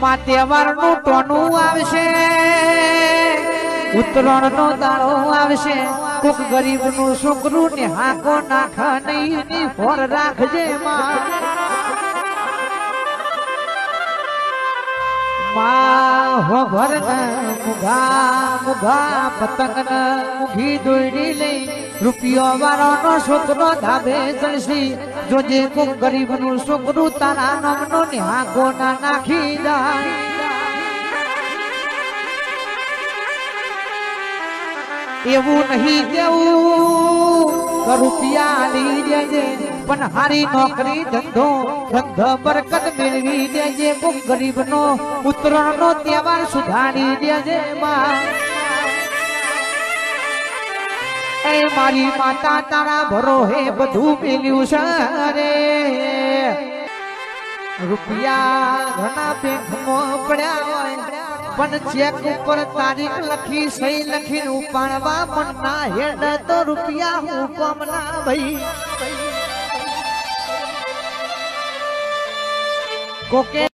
માં તહેવારનું ટોનું આવશે ઉત્તરાયણ નો દાડો આવશે. કોક ગરીબનું છોકરું ને હાકો નાખા નહીં ની ફોર રાખજે માં. માં હો મુઘા મુઘા પતંગ ન મુઘી દોડી લઈ રૂપિયો વાળો નો છોકરો ધાબે ચડશી. જોજે કોક ગરીબનું છોકરું તારા નામનો નો હાકો ના નાખી જાય. એવું નહીં દેવું રૂપિયા લઈ દેજે પણ હારી નોકરી ધંધો ધંધો બરકત મેળવી દેજે કોક ગરીબ નો ઉત્તરાયણ નો તહેવાર સુધારી દેજે એ મારી માતા તારા ભરોહે બધું મેલ્યું છે રે. રૂપિયા ઘણા બેંકમાં પડ્યા હોય, પણ ચેક ઉપર તારીખ લખી, સહી લખીને ઉપાડવા પણ ના હેડ તો રૂપિયા હું કોમ ના ભાઈ. કોકે